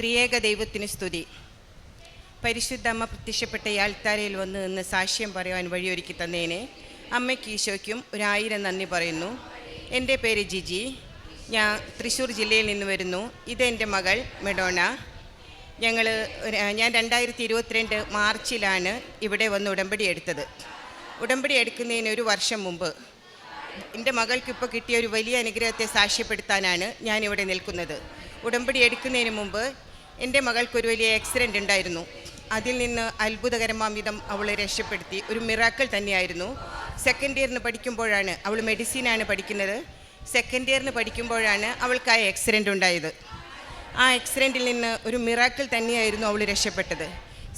ത്രിയേക ദൈവത്തിന് സ്തുതി. പരിശുദ്ധ അമ്മ പ്രത്യക്ഷപ്പെട്ട ഈ ആൾത്താരയിൽ വന്ന് നിന്ന് സാക്ഷ്യം പറയുവാൻ വഴിയൊരുക്കി തന്നേനെ. അമ്മയ്ക്ക് ഈശോയ്ക്കും ഒരായിരം നന്ദി പറയുന്നു. എന്റെ പേര് ജിജി. ഞാൻ തൃശ്ശൂർ ജില്ലയിൽ നിന്ന് വരുന്നു. ഇതെന്റെ മകൾ മെഡോണ. ഞങ്ങൾ ഞാൻ രണ്ടായിരത്തി ഇരുപത്തിരണ്ട് മാർച്ചിലാണ് ഇവിടെ വന്ന് ഉടമ്പടി എടുത്തത്. ഉടമ്പടി എടുക്കുന്നതിന് ഒരു വർഷം മുമ്പ്. എന്റെ മകൾക്ക് ഇപ്പോൾ കിട്ടിയ ഒരു വലിയ അനുഗ്രഹത്തെ സാക്ഷ്യപ്പെടുത്താനാണ് ഞാനിവിടെ നിൽക്കുന്നത്. ഉടമ്പടി എടുക്കുന്നതിന് മുമ്പ് എന്റെ മകൾക്കൊരു വലിയ ആക്സിഡന്റ് ഉണ്ടായിരുന്നു. അതിൽ നിന്ന് അത്ഭുതകരമാം വിധം അവളെ രക്ഷപ്പെടുത്തി. ഒരു മിറാക്കൾ തന്നെയായിരുന്നു. സെക്കൻഡ് ഇയറിന് പഠിക്കുമ്പോഴാണ് അവൾ മെഡിസിനാണ് പഠിക്കുന്നത്. സെക്കൻഡ് ഇയറിന് പഠിക്കുമ്പോഴാണ് അവൾക്ക് ആ ആക്സിഡന്റ് ഉണ്ടായത്. ആ ആക്സിഡന്റിൽ നിന്ന് ഒരു മിറാക്കിൾ തന്നെയായിരുന്നു അവൾ രക്ഷപ്പെട്ടത്.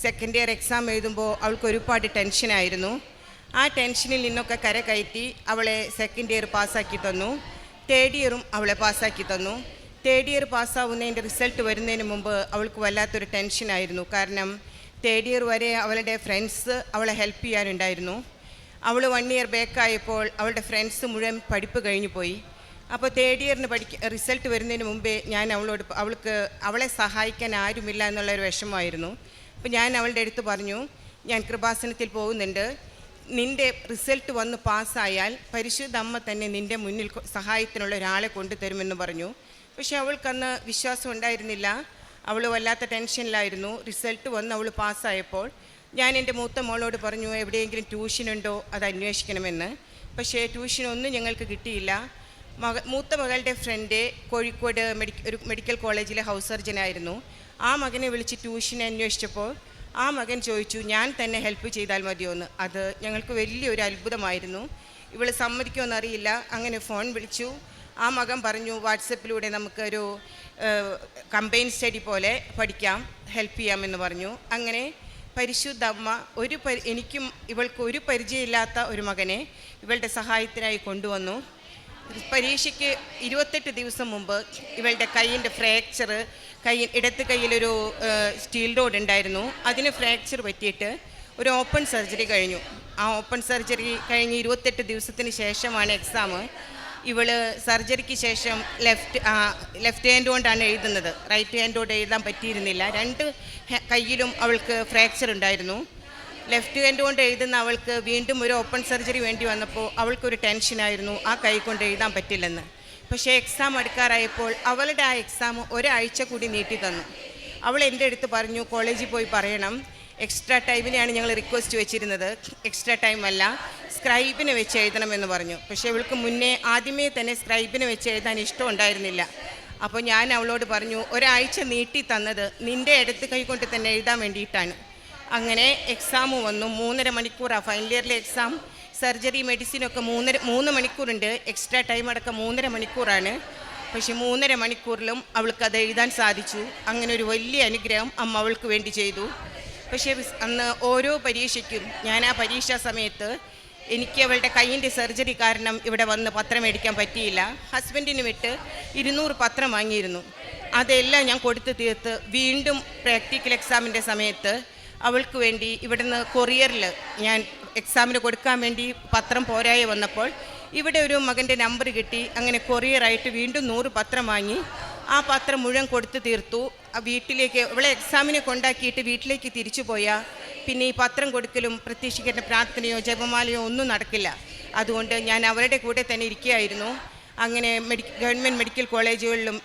സെക്കൻഡ് ഇയർ എക്സാം എഴുതുമ്പോൾ അവൾക്ക് ഒരുപാട് ടെൻഷനായിരുന്നു ആ ടെൻഷനിൽ നിന്നൊക്കെ കര കയറ്റി അവളെ സെക്കൻഡ് ഇയർ പാസ്സാക്കി തന്നു. തേർഡ് ഇയറും അവളെ പാസ്സാക്കി തന്നു. തേർഡ് ഇയർ പാസ്സാവുന്നതിന്റെ റിസൾട്ട് വരുന്നതിന് മുമ്പ് അവൾക്ക് വല്ലാത്തൊരു ടെൻഷനായിരുന്നു കാരണം തേർഡ് ഇയർ വരെ അവളുടെ ഫ്രണ്ട്സ് അവളെ ഹെൽപ്പ് ചെയ്യാനുണ്ടായിരുന്നു. അവൾ വൺ ഇയർ ബാക്കായപ്പോൾ അവളുടെ ഫ്രണ്ട്സ് മുഴുവൻ പഠിപ്പ് കഴിഞ്ഞു പോയി. അപ്പോൾ തേർഡ് ഇയറിന് പഠിക്ക റിസൾട്ട് വരുന്നതിന് മുമ്പേ ഞാൻ അവളോട് അവൾക്ക് അവളെ സഹായിക്കാൻ ആരുമില്ല എന്നുള്ളൊരു വിഷമമായിരുന്നു. അപ്പോൾ ഞാൻ അവളുടെ അടുത്ത് പറഞ്ഞു ഞാൻ കൃപാസനത്തിൽ പോകുന്നുണ്ട്. നിന്റെ റിസൾട്ട് വന്ന് പാസ്സായാൽ പരിശുദ്ധ അമ്മ തന്നെ നിന്റെ മുന്നിൽ സഹായത്തിനുള്ള ഒരാളെ കൊണ്ടുതരുമെന്ന് പറഞ്ഞു. പക്ഷേ അവൾക്കന്ന് വിശ്വാസം ഉണ്ടായിരുന്നില്ല. അവൾ വല്ലാത്ത ടെൻഷനിലായിരുന്നു. റിസൾട്ട് വന്ന് അവൾ പാസ്സായപ്പോൾ ഞാൻ എന്റെ മൂത്ത മോളോട് പറഞ്ഞു എവിടെയെങ്കിലും ട്യൂഷനുണ്ടോ? അത് അന്വേഷിക്കണമെന്ന്. പക്ഷേ ട്യൂഷനൊന്നും ഞങ്ങൾക്ക് കിട്ടിയില്ല. മക മൂത്ത മകളുടെ ഫ്രണ്ട് കോഴിക്കോട് മെഡിക്ക ഒരു മെഡിക്കൽ കോളേജിലെ ഹൗസ് സർജനായിരുന്നു ആ മകനെ വിളിച്ച് ട്യൂഷൻ അന്വേഷിച്ചപ്പോൾ ആ മകൻ ചോദിച്ചു ഞാൻ തന്നെ ഹെൽപ്പ് ചെയ്താൽ മതിയോന്ന്. അത് ഞങ്ങൾക്ക് വലിയൊരു അത്ഭുതമായിരുന്നു. ഇവൾ സമ്മതിക്കുമെന്നറിയില്ല അങ്ങനെ ഫോൺ വിളിച്ചു. ആ മകൻ പറഞ്ഞു വാട്സപ്പിലൂടെ നമുക്കൊരു കമ്പൈൻ സ്റ്റഡി പോലെ പഠിക്കാം ഹെൽപ്പ് ചെയ്യാമെന്ന് പറഞ്ഞു. അങ്ങനെ പരിശുദ്ധ അമ്മ ഒരു പരി എനിക്കും ഇവൾക്ക് ഒരു പരിചയമില്ലാത്ത ഒരു മകനെ ഇവളുടെ സഹായത്തിനായി കൊണ്ടുവന്നു. പരീക്ഷയ്ക്ക് ഇരുപത്തെട്ട് ദിവസം മുമ്പ് ഇവളുടെ കൈയിന്റെ ഫ്രാക്ചർ കൈ ഇടത്ത് കയ്യിലൊരു സ്റ്റീൽ റോഡ് ഉണ്ടായിരുന്നു. അതിന് ഫ്രാക്ചർ പറ്റിയിട്ട് ഒരു ഓപ്പൺ സർജറി കഴിഞ്ഞു. ആ ഓപ്പൺ സർജറി കഴിഞ്ഞ് ഇരുപത്തെട്ട് ദിവസത്തിന് ശേഷമാണ് എക്സാം. ഇവൾ സർജറിക്ക് ശേഷം ലെഫ്റ്റ് ലെഫ്റ്റ് ഹാൻഡ് കൊണ്ടാണ് എഴുതുന്നത്. റൈറ്റ് ഹാൻഡ് കൊണ്ട് എഴുതാൻ പറ്റിയിരുന്നില്ല. രണ്ട് കയ്യിലും അവൾക്ക് ഫ്രാക്ചർ ഉണ്ടായിരുന്നു. ലെഫ്റ്റ് ഹാൻഡ് കൊണ്ട് എഴുതുന്ന അവൾക്ക് വീണ്ടും ഒരു ഓപ്പൺ സർജറി വേണ്ടി വന്നപ്പോൾ അവൾക്കൊരു ടെൻഷനായിരുന്നു ആ കൈ കൊണ്ട് എഴുതാൻ പറ്റില്ലെന്ന്. പക്ഷേ എക്സാം അടുക്കാറായപ്പോൾ അവളുടെ ആ എക്സാം ഒരാഴ്ച കൂടി നീട്ടി തന്നു. അവൾ എന്റെ അടുത്ത് പറഞ്ഞു കോളേജിൽ പോയി പറയണം. എക്സ്ട്രാ ടൈമിനെയാണ് ഞങ്ങൾ റിക്വസ്റ്റ് വെച്ചിരുന്നത്. എക്സ്ട്രാ ടൈം അല്ല സ്ക്രൈബിനെ വെച്ച് എഴുതണമെന്ന് പറഞ്ഞു. പക്ഷേ ഇവൾക്ക് മുന്നേ ആദ്യമേ തന്നെ സ്ക്രൈബിനെ വെച്ച് എഴുതാൻ ഇഷ്ടം ഉണ്ടായിരുന്നില്ല. അപ്പോൾ ഞാൻ അവളോട് പറഞ്ഞു ഒരാഴ്ച നീട്ടി തന്നത് നിന്റെ അടുത്ത് കൈകൊണ്ട് തന്നെ എഴുതാൻ വേണ്ടിയിട്ടാണ്. അങ്ങനെ എക്സാം വന്നു. മൂന്നര മണിക്കൂറാണ് ഫൈനൽ ഇയറിലെ എക്സാം സർജറി മെഡിസിനൊക്കെ മൂന്നര മൂന്ന് മണിക്കൂറുണ്ട്. എക്സ്ട്രാ ടൈം അടക്കം മൂന്നര മണിക്കൂറാണ്. പക്ഷെ മൂന്നര മണിക്കൂറിലും അവൾക്ക് അത് എഴുതാൻ സാധിച്ചു. അങ്ങനെ ഒരു വലിയ അനുഗ്രഹം അമ്മ അവൾക്ക് വേണ്ടി ചെയ്തു. പക്ഷേ അന്ന് ഓരോ പരീക്ഷയ്ക്കും ഞാൻ ആ പരീക്ഷാ സമയത്ത് എനിക്ക് അവളുടെ കൈയിന്റെ സർജറി കാരണം ഇവിടെ വന്ന് പത്രം മേടിക്കാൻ പറ്റിയില്ല. ഹസ്ബൻഡിന് വിട്ട് ഇരുന്നൂറ് പത്രം വാങ്ങിയിരുന്നു. അതെല്ലാം ഞാൻ കൊടുത്തു തീർത്ത് വീണ്ടും പ്രാക്ടിക്കൽ എക്സാമിന്റെ സമയത്ത് അവൾക്ക് വേണ്ടി ഇവിടുന്ന് കൊറിയറിൽ ഞാൻ എക്സാമിന് കൊടുക്കാൻ വേണ്ടി പത്രം പോരായി വന്നപ്പോൾ ഇവിടെ ഒരു മകന്റെ നമ്പർ കിട്ടി. അങ്ങനെ കൊറിയറായിട്ട് വീണ്ടും നൂറ് പത്രം വാങ്ങി. ആ പത്രം മുഴുവൻ കൊടുത്തു തീർത്തു. വീട്ടിലേക്ക് ഇവളെ എക്സാമിനെ കൊണ്ടാക്കിയിട്ട് വീട്ടിലേക്ക് തിരിച്ചു പോയാൽ പിന്നെ ഈ പത്രം കൊടുക്കലും പ്രത്യക്ഷിക്കേണ്ട പ്രാർത്ഥനയോ ജപമാലയോ ഒന്നും നടക്കില്ല. അതുകൊണ്ട് ഞാൻ അവരുടെ കൂടെ തന്നെ ഇരിക്കുകയായിരുന്നു. അങ്ങനെ മെഡി ഗവൺമെന്റ് മെഡിക്കൽ കോളേജുകളിലും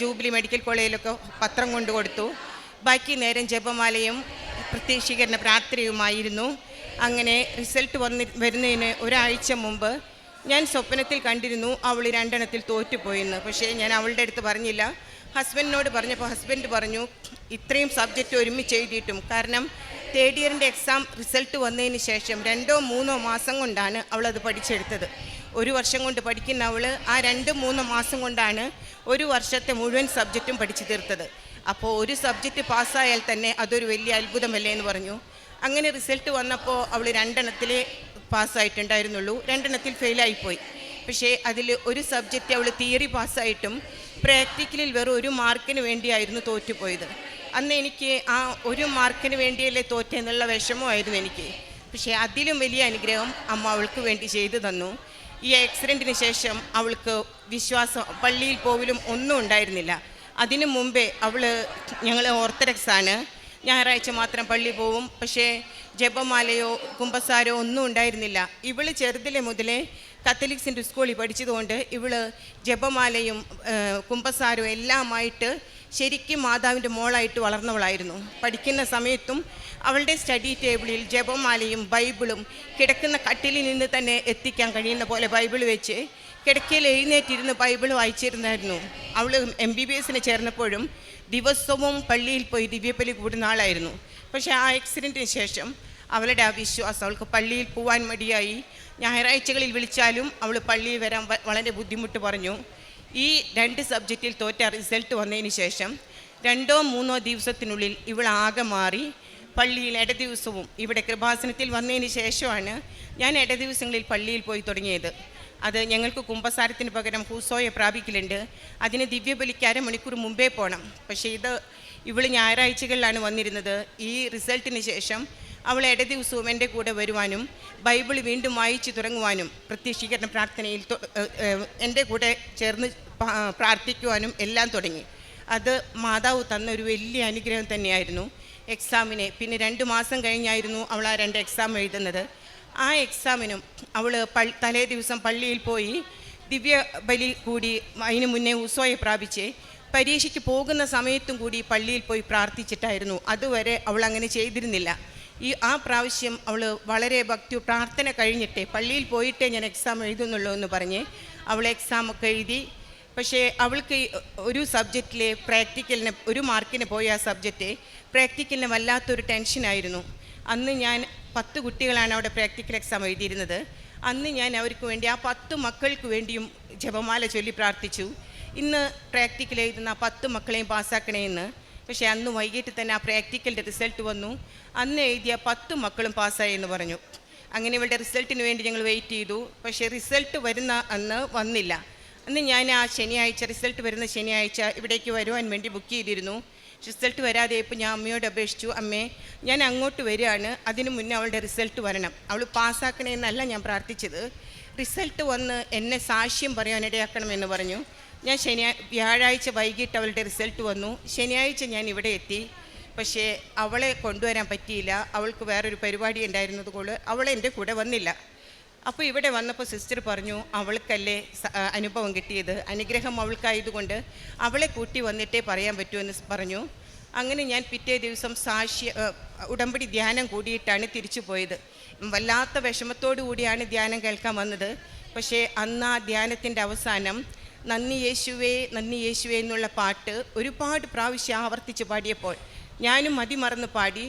ജൂബിലി മെഡിക്കൽ കോളേജിലൊക്കെ പത്രം കൊണ്ടു കൊടുത്തു. ബാക്കി നേരം ജപമാലയും പ്രത്യക്ഷീകരണ പ്രാർത്ഥനയുമായിരുന്നു. അങ്ങനെ റിസൾട്ട് വന്ന് വരുന്നതിന് ഒരാഴ്ച മുമ്പ് ഞാൻ സ്വപ്നത്തിൽ കണ്ടിരുന്നു അവൾ രണ്ടെണ്ണത്തിൽ തോറ്റുപോയെന്ന്. പക്ഷേ ഞാൻ അവളുടെ അടുത്ത് പറഞ്ഞില്ല. ഹസ്ബൻഡിനോട് പറഞ്ഞപ്പോൾ ഹസ്ബൻഡ് പറഞ്ഞു ഇത്രയും സബ്ജക്റ്റ് ഒരുമിച്ച് എഴുതിയിട്ടും. കാരണം തേർഡ് ഇയറിന്റെ എക്സാം റിസൾട്ട് വന്നതിന് ശേഷം രണ്ടോ മൂന്നോ മാസം കൊണ്ടാണ് അവളത് പഠിച്ചെടുത്തത്. ഒരു വർഷം കൊണ്ട് പഠിക്കുന്ന അവൾ ആ രണ്ട് മൂന്ന് മാസം കൊണ്ടാണ് ഒരു വർഷത്തെ മുഴുവൻ സബ്ജക്റ്റും പഠിച്ചു തീർത്തത്. അപ്പോൾ ഒരു സബ്ജക്റ്റ് പാസ്സായാൽ തന്നെ അതൊരു വലിയ അത്ഭുതമല്ലേ എന്ന് പറഞ്ഞു. അങ്ങനെ റിസൾട്ട് വന്നപ്പോൾ അവൾ രണ്ടെണ്ണത്തിൽ പാസ്സായിട്ടുണ്ടായിരുന്നുള്ളൂ രണ്ടെണ്ണത്തിൽ ഫെയിലായിപ്പോയി പക്ഷേ അതിൽ ഒരു സബ്ജക്റ്റ് അവൾ തിയറി പാസ്സായിട്ടും പ്രാക്ടിക്കലിൽ വെറും ഒരു മാർക്കിന് വേണ്ടിയായിരുന്നു തോറ്റുപോയത്. അന്ന് എനിക്ക് ആ ഒരു മാർക്കിന് വേണ്ടിയല്ലേ തോറ്റെന്നുള്ള വിഷമമായിരുന്നു എനിക്ക്. പക്ഷേ അതിലും വലിയ അനുഗ്രഹം അമ്മ അവൾക്ക് വേണ്ടി ചെയ്തു തന്നു. ഈ ആക്സിഡന്റിന് ശേഷം അവൾക്ക് വിശ്വാസം പള്ളിയിൽ പോവിലും ഒന്നും ഉണ്ടായിരുന്നില്ല. അതിനു മുമ്പേ അവൾ ഞങ്ങൾ ഓർത്തഡക്സാണ്. ഞായറാഴ്ച മാത്രം പള്ളി പോവും. പക്ഷേ ജപമാലയോ കുമ്പസാരോ ഒന്നും ഉണ്ടായിരുന്നില്ല. ഇവൾ ചെറുതിലെ മുതലേ കത്തലിക്സിന്റെ സ്കൂളിൽ പഠിച്ചതുകൊണ്ട് ഇവൾ ജപമാലയും കുമ്പസാരവും എല്ലാമായിട്ട് ശരിക്കും മാതാവിന്റെ മോളായിട്ട് വളർന്നവളായിരുന്നു. പഠിക്കുന്ന സമയത്തും അവളുടെ സ്റ്റഡി ടേബിളിൽ ജപമാലയും ബൈബിളും കിടക്കുന്ന കട്ടിലിൽ നിന്ന് തന്നെ എത്തിക്കാൻ കഴിയുന്ന പോലെ ബൈബിൾ വെച്ച് കിടക്കയിൽ എഴുന്നേറ്റിരുന്ന് ബൈബിൾ വായിച്ചിരുന്നായിരുന്നു. അവൾ എം ബി ബി എസിന് ചേർന്നപ്പോഴും ദിവസവും പള്ളിയിൽ പോയി ദിവ്യബലി കൂടുന്ന ആളായിരുന്നു. പക്ഷേ ആ ആക്സിഡന്റിന് ശേഷം അവളുടെ ആ വിശ്വാസം അവൾക്ക് പള്ളിയിൽ പോവാൻ മടിയായി. ഞായറാഴ്ചകളിൽ വിളിച്ചാലും അവൾ പള്ളിയിൽ വരാൻ വളരെ ബുദ്ധിമുട്ട് പറഞ്ഞു. ഈ രണ്ട് സബ്ജക്റ്റിൽ തോറ്റ റിസൾട്ട് വന്നതിന് ശേഷം രണ്ടോ മൂന്നോ ദിവസത്തിനുള്ളിൽ ഇവൾ ആകെ മാറി. പള്ളിയിൽ ഇട ദിവസവും ഇവിടെ കൃപാസനത്തിൽ വന്നതിന് ശേഷമാണ് ഞാൻ ഇട ദിവസങ്ങളിൽ പള്ളിയിൽ പോയി തുടങ്ങിയത്. അത് ഞങ്ങൾക്ക് കുംഭസാരത്തിന് പകരം ഹൂസോയെ പ്രാപിക്കലുണ്ട്. അതിന് ദിവ്യബലിക്ക് അരമണിക്കൂർ മുമ്പേ പോകണം പക്ഷേ ഇത് ഇവൾ ഞായറാഴ്ചകളിലാണ് വന്നിരുന്നത്. ഈ റിസൾട്ടിന് ശേഷം അവൾ ഇട ദിവസവും എന്റെ കൂടെ വരുവാനും ബൈബിൾ വീണ്ടും വായിച്ചു തുടങ്ങുവാനും പ്രത്യക്ഷീകരണ പ്രാർത്ഥനയിൽ എന്റെ കൂടെ ചേർന്ന് പ്രാർത്ഥിക്കുവാനും എല്ലാം തുടങ്ങി. അത് മാതാവ് തന്ന ഒരു വലിയ അനുഗ്രഹം തന്നെയായിരുന്നു എക്സാമിനെ. പിന്നെ രണ്ട് മാസം കഴിഞ്ഞായിരുന്നു അവൾ ആ രണ്ട് എക്സാം എഴുതുന്നത്. ആ എക്സാമിനും അവൾ തലേ ദിവസം പള്ളിയിൽ പോയി ദിവ്യ ബലി കൂടി അതിന് മുന്നേ ഉസോയെ പ്രാപിച്ച് പരീക്ഷയ്ക്ക് പോകുന്ന സമയത്തും കൂടി പള്ളിയിൽ പോയി പ്രാർത്ഥിച്ചിട്ടായിരുന്നു. അതുവരെ അവൾ അങ്ങനെ ചെയ്തിരുന്നില്ല. ഈ ആ പ്രാവശ്യം അവൾ വളരെ ഭക്തി പ്രാർത്ഥന കഴിഞ്ഞിട്ടേ പള്ളിയിൽ പോയിട്ടേ ഞാൻ എക്സാം എഴുതുന്നുള്ളൂ എന്ന് പറഞ്ഞ് അവൾ എക്സാം ഒക്കെ എഴുതി. പക്ഷേ അവൾക്ക് ഒരു സബ്ജക്റ്റിലെ പ്രാക്ടിക്കലിന് ഒരു മാർക്കിന് പോയ ആ സബ്ജക്റ്റ് പ്രാക്ടിക്കലിന് വല്ലാത്തൊരു ടെൻഷനായിരുന്നു അന്ന് ഞാൻ പത്ത് കുട്ടികളാണ് അവിടെ പ്രാക്ടിക്കൽ എക്സാം എഴുതിയിരുന്നത്. അന്ന് ഞാൻ അവർക്ക് വേണ്ടി ആ പത്ത് മക്കൾക്ക് വേണ്ടിയും ജപമാല ചൊല്ലി പ്രാർത്ഥിച്ചു. ഇന്ന് പ്രാക്ടിക്കൽ എഴുതുന്ന ആ പത്ത് മക്കളെയും പാസ്സാക്കണേ എന്ന് പക്ഷേ അന്ന് വൈകിട്ട് തന്നെ ആ പ്രാക്ടിക്കലിന്റെ റിസൾട്ട് വന്നു. അന്ന് എഴുതിയ പത്ത് മക്കളും പാസ്സായി എന്ന് പറഞ്ഞു. അങ്ങനെ ഇവളുടെ റിസൾട്ടിന് വേണ്ടി ഞങ്ങൾ വെയിറ്റ് ചെയ്തു. പക്ഷേ റിസൾട്ട് വരുന്ന അന്ന് വന്നില്ല. അന്ന് ഞാൻ ആ ശനിയാഴ്ച റിസൾട്ട് വരുന്ന ശനിയാഴ്ച ഇവിടേക്ക് വരുവാൻ വേണ്ടി ബുക്ക് ചെയ്തിരുന്നു. റിസൾട്ട് വരാതെ ഇപ്പോൾ ഞാൻ അമ്മയോട് അപേക്ഷിച്ചു അമ്മേ ഞാൻ അങ്ങോട്ട് വരികയാണ്. അതിനു മുന്നേ അവളുടെ റിസൾട്ട് വരണം. അവൾ പാസ്സാക്കണമെന്നല്ല ഞാൻ പ്രാർത്ഥിച്ചത്. റിസൾട്ട് വന്ന് എന്നെ സാക്ഷ്യം പറയാനിടയാക്കണമെന്ന് പറഞ്ഞു. ഞാൻ ശനിയാ വ്യാഴാഴ്ച വൈകിട്ട് അവളുടെ റിസൾട്ട് വന്നു. ശനിയാഴ്ച ഞാൻ ഇവിടെ എത്തി. പക്ഷേ അവളെ കൊണ്ടുവരാൻ പറ്റിയില്ല. അവൾക്ക് വേറൊരു പരിപാടി ഉണ്ടായിരുന്നത് കൊണ്ട് അവൾ എന്റെ കൂടെ വന്നില്ല. അപ്പോൾ ഇവിടെ വന്നപ്പോൾ സിസ്റ്റർ പറഞ്ഞു അവൾക്കല്ലേ അനുഭവം കിട്ടിയത്? അനുഗ്രഹം അവൾക്കായതുകൊണ്ട് അവളെ കൂട്ടി വന്നിട്ടേ പറയാൻ പറ്റുമെന്ന് പറഞ്ഞു. അങ്ങനെ ഞാൻ പിറ്റേ ദിവസം സാക്ഷ്യ ഉടമ്പടി ധ്യാനം കൂടിയിട്ടാണ് തിരിച്ചു പോയത്. വല്ലാത്ത വിഷമത്തോടു കൂടിയാണ് ധ്യാനം കേൾക്കാൻ വന്നത്. പക്ഷേ അന്ന് ആ ധ്യാനത്തിന്റെ അവസാനം നന്ദി യേശുവേ നന്ദി യേശുവേ എന്നുള്ള പാട്ട് ഒരുപാട് പ്രാവശ്യം ആവർത്തിച്ച് പാടിയപ്പോൾ ഞാനും മതിമറന്ന് പാടി.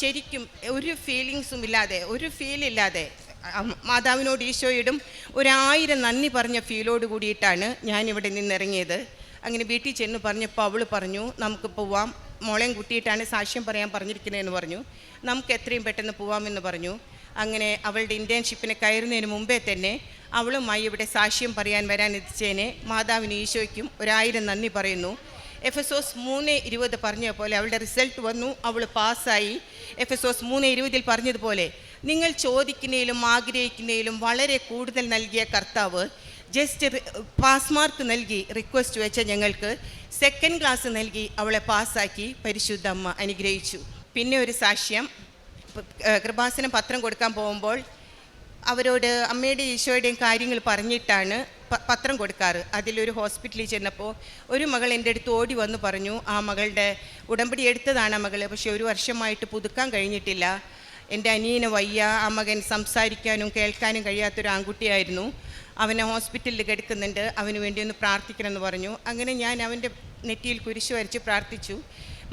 ശരിക്കും ഒരു ഫീലിങ്സും ഇല്ലാതെ ഒരു ഫീലില്ലാതെ മാതാവിനോട് ഈശോയിടും ഒരായിരം നന്ദി പറഞ്ഞ ഫീലോട് കൂടിയിട്ടാണ് ഞാനിവിടെ നിന്നിറങ്ങിയത്. അങ്ങനെ വീട്ടിൽ ചെന്ന് പറഞ്ഞപ്പോൾ അവൾ പറഞ്ഞു നമുക്ക് പോവാം. മോളെയും കുട്ടിയിട്ടാണ് സാക്ഷ്യം പറയാൻ പറഞ്ഞിരിക്കുന്നതെന്ന് പറഞ്ഞു. നമുക്ക് എത്രയും പെട്ടെന്ന് പോവാമെന്ന് പറഞ്ഞു. അങ്ങനെ അവളുടെ ഇന്റേൺഷിപ്പിന് കയറുന്നതിന് മുമ്പേ തന്നെ അവളുമായി ഇവിടെ സാക്ഷ്യം പറയാൻ വരാൻ എത്തിച്ചതിനെ മാതാവിന് ഈശോയ്ക്കും ഒരായിരം നന്ദി പറയുന്നു. എഫ് എസ് ഓസ് മൂന്ന് ഇരുപത് പറഞ്ഞ പോലെ അവളുടെ റിസൾട്ട് വന്നു അവൾ പാസ്സായി എഫ് എസ് ഓസ് മൂന്ന് ഇരുപതിൽ പറഞ്ഞതുപോലെ നിങ്ങൾ ചോദിക്കുന്നതിലും ആഗ്രഹിക്കുന്നതിലും വളരെ കൂടുതൽ നൽകിയ കർത്താവ് ജസ്റ്റ് പാസ് മാർക്ക് നൽകി റിക്വസ്റ്റ് വെച്ച ഞങ്ങൾക്ക് സെക്കൻഡ് ക്ലാസ് നൽകി അവളെ പാസ്സാക്കി പരിശുദ്ധ അമ്മ അനുഗ്രഹിച്ചു. പിന്നെ ഒരു സാക്ഷ്യം കൃപാസനം പത്രം കൊടുക്കാൻ പോകുമ്പോൾ അവരോട് അമ്മയുടെയും ഈശോയുടെയും കാര്യങ്ങൾ പറഞ്ഞിട്ടാണ് പത്രം കൊടുക്കാറ്. അതിലൊരു ഹോസ്പിറ്റലിൽ ചെന്നപ്പോൾ ഒരു മകൾ എന്റെ അടുത്ത് ഓടി വന്ന് പറഞ്ഞു ആ മകളുടെ ഉടമ്പടി എടുത്തതാണ് ആ മകൾ പക്ഷേ ഒരു വർഷമായിട്ട് പുതുക്കാൻ കഴിഞ്ഞിട്ടില്ല. എന്റെ അനിയനെ വയ്യ ആ മകൻ സംസാരിക്കാനും കേൾക്കാനും കഴിയാത്തൊരു ആൺകുട്ടിയായിരുന്നു. അവനെ ഹോസ്പിറ്റലിൽ കിടക്കുന്നുണ്ട് അവന് വേണ്ടി ഒന്ന് പ്രാർത്ഥിക്കണമെന്ന് പറഞ്ഞു. അങ്ങനെ ഞാൻ അവന്റെ നെറ്റിയിൽ കുരിശ് വരച്ച് പ്രാർത്ഥിച്ചു.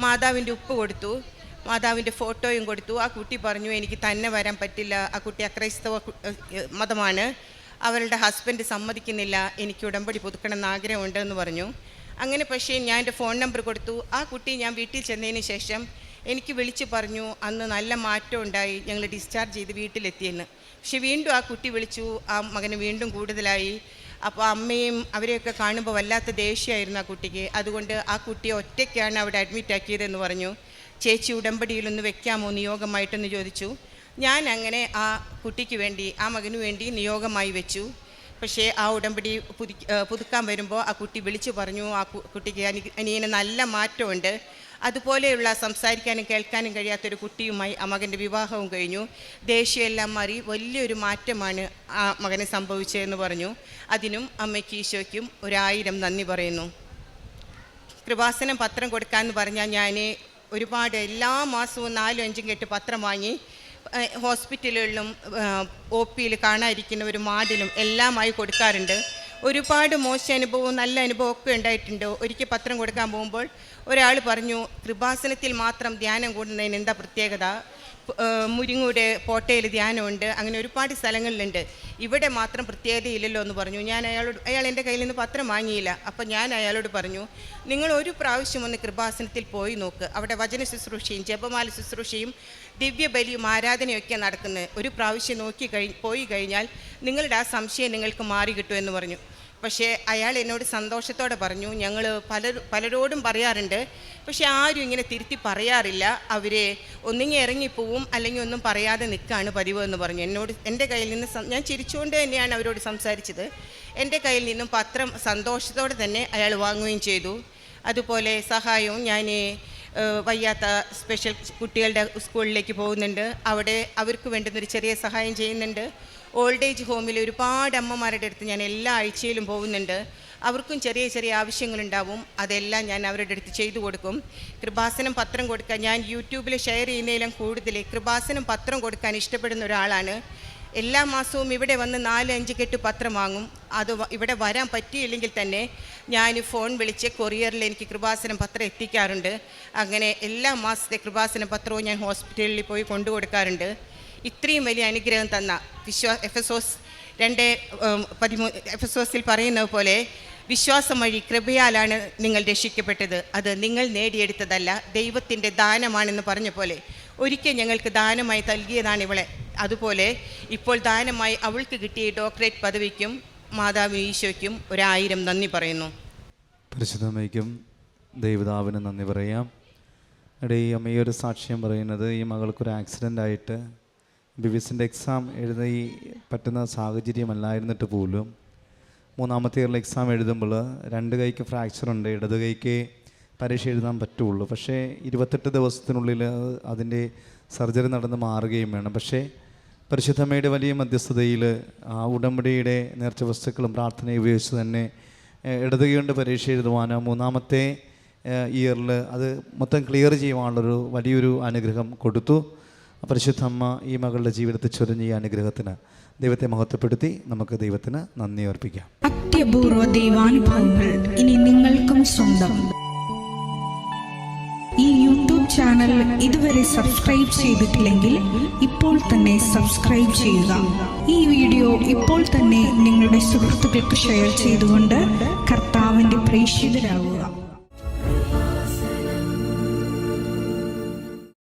മാതാവിന്റെ ഉപ്പ് കൊടുത്തു. മാതാവിന്റെ ഫോട്ടോയും കൊടുത്തു. ആ കുട്ടി പറഞ്ഞു എനിക്ക് തന്നെ വരാൻ പറ്റില്ല. ആ കുട്ടി അക്രൈസ്തവ മതമാണ്. അവരുടെ ഹസ്ബൻഡ് സമ്മതിക്കുന്നില്ല. എനിക്ക് ഉടമ്പടി പുതുക്കണം എന്ന് ആഗ്രഹമുണ്ട് എന്ന് പറഞ്ഞു. അങ്ങനെ പക്ഷേ ഞാൻ എന്റെ ഫോൺ നമ്പർ കൊടുത്തു. ആ കുട്ടി ഞാൻ വീട്ടിൽ ചെന്നതിന് ശേഷം എനിക്ക് വിളിച്ച് പറഞ്ഞു അന്ന് നല്ല മാറ്റം ഉണ്ടായി. ഞങ്ങൾ ഡിസ്ചാർജ് ചെയ്ത് വീട്ടിലെത്തിയെന്ന്. പക്ഷെ വീണ്ടും ആ കുട്ടി വിളിച്ചു. ആ മകന് വീണ്ടും കൂടുതലായി. അപ്പോൾ അമ്മയും അവരെയൊക്കെ കാണുമ്പോൾ വല്ലാത്ത ദേഷ്യമായിരുന്നു ആ കുട്ടിക്ക്. അതുകൊണ്ട് ആ കുട്ടിയെ ഒറ്റയ്ക്കാണ് അവിടെ അഡ്മിറ്റ് ആക്കിയതെന്ന് പറഞ്ഞു. ചേച്ചി ഉടമ്പടിയിലൊന്ന് വെക്കാമോ നിയോഗമായിട്ടെന്ന് ചോദിച്ചു. ഞാൻ അങ്ങനെ ആ കുട്ടിക്ക് വേണ്ടി ആ മകന് വേണ്ടി നിയോഗമായി വെച്ചു. പക്ഷേ ആ ഉടമ്പടി പുതു പുതുക്കാൻ വരുമ്പോൾ ആ കുട്ടി വിളിച്ചു പറഞ്ഞു ആ കുട്ടിക്ക് അനി- അനിയന് നല്ല മാറ്റമുണ്ട്. അതുപോലെയുള്ള സംസാരിക്കാനും കേൾക്കാനും കഴിയാത്തൊരു കുട്ടിയുമായി ആ മകന്റെ വിവാഹവും കഴിഞ്ഞു. ദേഷ്യമെല്ലാം മാറി വലിയൊരു മാറ്റമാണ് ആ മകന് സംഭവിച്ചതെന്ന് പറഞ്ഞു. അതിനും അമ്മയ്ക്ക് ഈശോയ്ക്കും ഒരായിരം നന്ദി പറയുന്നു. കൃപാസനം പത്രം കൊടുക്കാമെന്ന് പറഞ്ഞാൽ ഞാൻ ഒരുപാട് എല്ലാ മാസവും നാലും അഞ്ചും കെട്ട് പത്രം വാങ്ങി ഹോസ്പിറ്റലുകളിലും ഒ പിയിൽ കാണാതിരിക്കുന്ന ഒരു മാതിലും എല്ലാമായി കൊടുക്കാറുണ്ട്. ഒരുപാട് മോശം അനുഭവവും നല്ല അനുഭവവും ഒക്കെ ഉണ്ടായിട്ടുണ്ട്. ഒരിക്കൽ പത്രം കൊടുക്കാൻ പോകുമ്പോൾ ഒരാൾ പറഞ്ഞു കൃപാസനത്തിൽ മാത്രം ധ്യാനം കൂടുന്നതിന് എന്താ പ്രത്യേകത? മുരിങ്ങൂടെ പോട്ടയിൽ ധ്യാനമുണ്ട്. അങ്ങനെ ഒരുപാട് സ്ഥലങ്ങളിലുണ്ട്. ഇവിടെ മാത്രം പ്രത്യേകതയില്ലല്ലോ എന്ന് പറഞ്ഞു. ഞാൻ അയാളോട് അയാൾ എന്റെ കയ്യിൽ നിന്ന് പത്രം വാങ്ങിയില്ല. അപ്പം ഞാൻ അയാളോട് പറഞ്ഞു നിങ്ങൾ ഒരു പ്രാവശ്യം ഒന്ന് കൃപാസനത്തിൽ പോയി നോക്ക്. അവിടെ വചന ശുശ്രൂഷയും ജപമാല ശുശ്രൂഷയും ദിവ്യബലിയും ആരാധനയൊക്കെ നടക്കുന്നത് ഒരു പ്രാവശ്യം നോക്കി കഴി പോയി കഴിഞ്ഞാൽ നിങ്ങളുടെ ആ സംശയം നിങ്ങൾക്ക് മാറി കിട്ടുമെന്ന് പറഞ്ഞു. പക്ഷേ അയാൾ എന്നോട് സന്തോഷത്തോടെ പറഞ്ഞു ഞങ്ങൾ പല പലരോടും പറയാറുണ്ട്. പക്ഷേ ആരും ഇങ്ങനെ തിരുത്തി പറയാറില്ല. അവർ ഒന്നിങ്ങി ഇറങ്ങിപ്പോവും അല്ലെങ്കിൽ ഒന്നും പറയാതെ നിൽക്കുകയാണ് പതിവ് എന്ന് പറഞ്ഞു. എന്നോട് എന്റെ കയ്യിൽ നിന്ന് ഞാൻ ചിരിച്ചുകൊണ്ട് തന്നെയാണ് അവരോട് സംസാരിച്ചത്. എന്റെ കയ്യിൽ നിന്നും പത്രം സന്തോഷത്തോടെ തന്നെ അയാൾ വാങ്ങുകയും ചെയ്തു. അതുപോലെ സഹായവും ഞാൻ വയ്യാത്ത സ്പെഷ്യൽ കുട്ടികളുടെ സ്കൂളിലേക്ക് പോകുന്നുണ്ട്. അവിടെ അവർക്ക് വേണ്ടുന്നൊരു ചെറിയ സഹായം ചെയ്യുന്നുണ്ട്. ഓൾഡ് ഏജ് ഹോമിൽ ഒരുപാട് അമ്മമാരുടെ അടുത്ത് ഞാൻ എല്ലാ ആഴ്ചയിലും പോകുന്നുണ്ട്. അവർക്കും ചെറിയ ചെറിയ ആവശ്യങ്ങളുണ്ടാവും. അതെല്ലാം ഞാൻ അവരുടെ അടുത്ത് ചെയ്തു കൊടുക്കും. കൃപാസനം പത്രം കൊടുക്കാൻ ഞാൻ യൂട്യൂബിൽ ഷെയർ ചെയ്യുന്നതിലും കൂടുതൽ കൃപാസനം പത്രം കൊടുക്കാൻ ഇഷ്ടപ്പെടുന്ന ഒരാളാണ്. എല്ലാ മാസവും ഇവിടെ വന്ന് നാല് അഞ്ച് കെട്ട് പത്രം വാങ്ങും. അത് ഇവിടെ വരാൻ പറ്റിയില്ലെങ്കിൽ തന്നെ ഞാൻ ഫോൺ വിളിച്ച് കൊറിയറിൽ എനിക്ക് കൃപാസനം പത്രം എത്തിക്കാറുണ്ട്. അങ്ങനെ എല്ലാ മാസത്തെ കൃപാസന പത്രവും ഞാൻ ഹോസ്പിറ്റലിൽ പോയി കൊണ്ടു കൊടുക്കാറുണ്ട്. ഇത്രയും വലിയ അനുഗ്രഹം തന്ന വിശ്വാ ഓസ് രണ്ട് പതിമൂ എഫ് എസ് ഓസിൽ പറയുന്നത് പോലെ വിശ്വാസം വഴി കൃപയാലാണ് നിങ്ങൾ രക്ഷിക്കപ്പെട്ടത്. അത് നിങ്ങൾ നേടിയെടുത്തതല്ല ദൈവത്തിന്റെ ദാനമാണെന്ന് പറഞ്ഞ പോലെ. ഒരിക്കൽ ഞങ്ങൾക്ക് ദാനമായി നൽകിയതാണ് ഇവളെ. അതുപോലെ ഇപ്പോൾ ദാനമായി അവൾക്ക് കിട്ടിയ ഡോക്ടറേറ്റ് പദവിക്കും മാതാവ് ഈശോയ്ക്കും ഒരായിരം നന്ദി പറയുന്നു. പരിശുദ്ധമയ്ക്കും ദൈവതാവിന് നന്ദി പറയാം. ഇവിടെ ഈ അമ്മയൊരു സാക്ഷ്യം പറയുന്നത് ഈ മകൾക്കൊരു ആക്സിഡന്റ് ആയിട്ട് ബി ബി എസിന്റെ എക്സാം എഴുതി പറ്റുന്ന സാഹചര്യമല്ലായിരുന്നിട്ട് പോലും മൂന്നാമത്തെ ഇയറിൽ എക്സാം എഴുതുമ്പോൾ രണ്ട് കൈക്ക് ഫ്രാക്ചർ ഉണ്ട് ഇടത് കൈക്ക് പരീക്ഷ എഴുതാൻ പറ്റുള്ളൂ. പക്ഷേ ഇരുപത്തെട്ട് ദിവസത്തിനുള്ളിൽ അതിന്റെ സർജറി നടന്ന് മാറുകയും വേണം. പക്ഷേ പരിശുദ്ധമ്മയുടെ വലിയ മധ്യസ്ഥതയിൽ ആ ഉടമ്പടിയുടെ നേർച്ച വസ്തുക്കളും പ്രാർത്ഥനയും ഉപയോഗിച്ച് തന്നെ ഇടത് കൊണ്ട് പരീക്ഷ എഴുതുവാനോ മൂന്നാമത്തെ ഇയറിൽ അത് മൊത്തം ക്ലിയർ ചെയ്യുവാനുള്ളൊരു വലിയൊരു അനുഗ്രഹം കൊടുത്തു. പരിശുദ്ധ അമ്മ ഈ മകളുടെ ജീവിതത്തിൽ ചൊരിഞ്ഞ ഈ അനുഗ്രഹത്തിന് ദൈവത്തെ മഹത്വപ്പെടുത്തി നമുക്ക് ദൈവത്തിന് നന്ദി അർപ്പിക്കാം. അത്യപൂർവ ദൈവാനുഭവങ്ങൾ ഇനി നിങ്ങൾക്കും സ്വന്തം. ഈ യൂട്യൂബ് ചാനൽ ഇതുവരെ സബ്സ്ക്രൈബ് ചെയ്തിട്ടില്ലെങ്കിൽ ഇപ്പോൾ തന്നെ സബ്സ്ക്രൈബ് ചെയ്യുക. ഈ വീഡിയോ ഇപ്പോൾ തന്നെ നിങ്ങളുടെ സുഹൃത്തുക്കൾക്ക് ഷെയർ ചെയ്തുകൊണ്ട് കർത്താവിന്റെ പ്രേക്ഷിതരാകുക.